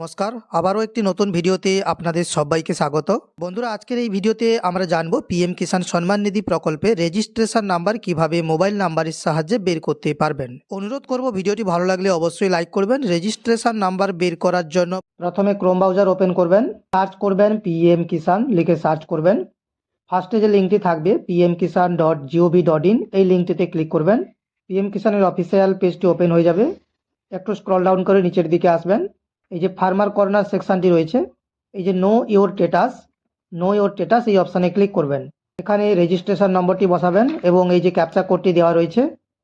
নমস্কার, আবারও একটি নতুন ভিডিওতে আপনাদের সবাইকে স্বাগত। বন্ধুরা, আজকের এই ভিডিওতে আমরা জানব পিএম কিষাণ সম্মান নিধি প্রকল্পে রেজিস্ট্রেশন নাম্বার কীভাবে মোবাইল নাম্বারের সাহায্যে বের করতে পারবেন। অনুরোধ করব, ভিডিওটি ভালো লাগলে অবশ্যই লাইক করবেন। রেজিস্ট্রেশন নাম্বার বের করার জন্য প্রথমে ক্রোম ব্রাউজার ওপেন করবেন। সার্চ করবেন পিএম কিষাণ, লিখে সার্চ করবেন। ফার্স্টে যে লিঙ্কটি থাকবে PM Kisan dot G O V dot in এই লিঙ্কটিতে ক্লিক করবেন। পিএম কিষাণের অফিসিয়াল পেজটি ওপেন হয়ে যাবে। একটু স্ক্রল ডাউন করে নিচের দিকে আসবেন। এই যে ফার্মার কর্নার সেকশনটি রয়েছে, এই যে know your status know your status এই অপশানে ক্লিক করবেন। এখানে রেজিস্ট্রেশন নম্বরটি বসাবেন এবং এই যে ক্যাপচা কোডটি দেওয়া রয়েছে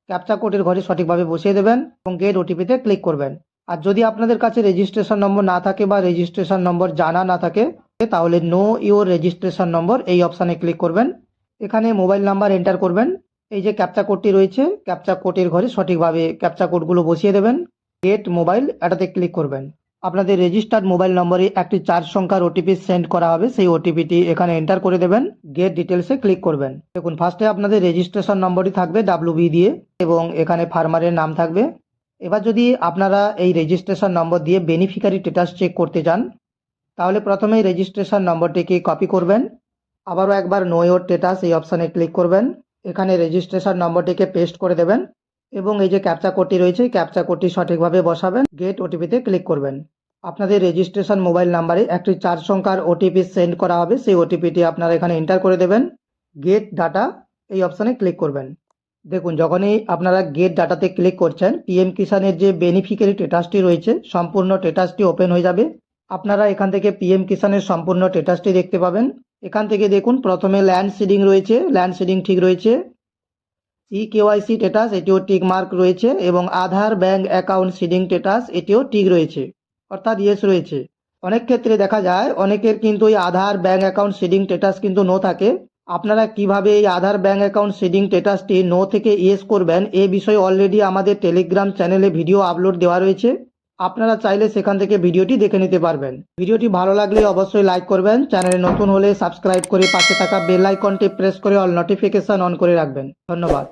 ক্যাপচা কোডের ঘরে সঠিকভাবে বসিয়ে দেবেন এবং গেট ওটিপিতে ক্লিক করবেন। আর যদি আপনাদের কাছে রেজিস্ট্রেশন নম্বর না থাকে বা রেজিস্ট্রেশন নম্বর জানা না থাকে, তাহলে নো ইওর রেজিস্ট্রেশন নম্বর এই অপশানে ক্লিক করবেন। এখানে মোবাইল নাম্বার এন্টার করবেন। এই যে ক্যাপচা কোডটি রয়েছে ক্যাপচা কোডের ঘরে সঠিকভাবে ক্যাপচা কোডগুলো বসিয়ে দেবেন। গেট মোবাইল এটাতে ক্লিক করবেন। আপনাদের রেজিস্টার্ড মোবাইল নম্বরে একটি চার সংখ্যার ওটিপি সেন্ড করা হবে। সেই ওটিপিটি এখানে এন্টার করে দেবেন। গেট ডিটেলসে ক্লিক করবেন। দেখুন ফার্স্টে আপনাদের রেজিস্ট্রেশন নম্বরটি থাকবে ডাব্লিউ দিয়ে এবং এখানে ফার্মারের নাম থাকবে। এবার যদি আপনারা এই রেজিস্ট্রেশন নম্বর দিয়ে বেনিফিকারি স্টেটাস চেক করতে চান, তাহলে প্রথমেই রেজিস্ট্রেশন নম্বরটিকে কপি করবেন। আবারও একবার নো ইওর স্টেটাস এই অপশানে ক্লিক করবেন। এখানে রেজিস্ট্রেশন নম্বরটিকে পেস্ট করে দেবেন এবং এই যে ক্যাপচা কোডটি রয়েছে ক্যাপচা কোডটি সঠিকভাবে বসাবেন। গেট ওটিপিতে ক্লিক করবেন। আপনাদের রেজিস্ট্রেশন মোবাইল নাম্বারে একটি চার সংখ্যার ওটিপি সেন্ড করা হবে। সেই ওটিপিটি আপনারা এখানে এন্টার করে দেবেন। গেট ডাটা এই অপশানে ক্লিক করবেন। দেখুন, যখনই আপনারা গেট ডাটাতে ক্লিক করছেন পিএম কিষানের যে বেনিফিকারি স্টেটাসটি রয়েছে, সম্পূর্ণ স্টেটাসটি ওপেন হয়ে যাবে। আপনারা এখান থেকে পিএম কিষানের সম্পূর্ণ স্টেটাসটি দেখতে পাবেন। এখান থেকে দেখুন, প্রথমে ল্যান্ড সিডিং রয়েছে। ল্যান্ড সিডিং ঠিক রয়েছে। ই কেওয়াইসি স্টেটাস এটিও টিক মার্ক রয়েছে এবং Aadhaar bank account seeding status এটিও টিক রয়েছে। অর্থাৎ ইয়েস রয়েছে। অনেক ক্ষেত্রে দেখা যায়, অনেকের কিন্তু এই Aadhaar bank account seeding status কিন্তু নো থাকে। আপনারা কীভাবে এই আধার ব্যাংক অ্যাকাউন্ট সেডিং স্টেটাসটি নো থেকে ইয়েস করবেন, এ বিষয়ে অলরেডি আমাদের টেলিগ্রাম চ্যানেলে ভিডিও আপলোড দেওয়া রয়েছে। আপনারা চাইলে সেখান থেকে ভিডিওটি দেখে নিতে পারবেন। ভিডিওটি ভালো লাগলে অবশ্যই লাইক করবেন। চ্যানেলে নতুন হলে সাবস্ক্রাইব করে পাশে থাকা বেল আইকনটি প্রেস করে অল নোটিফিকেশন অন করে রাখবেন। ধন্যবাদ।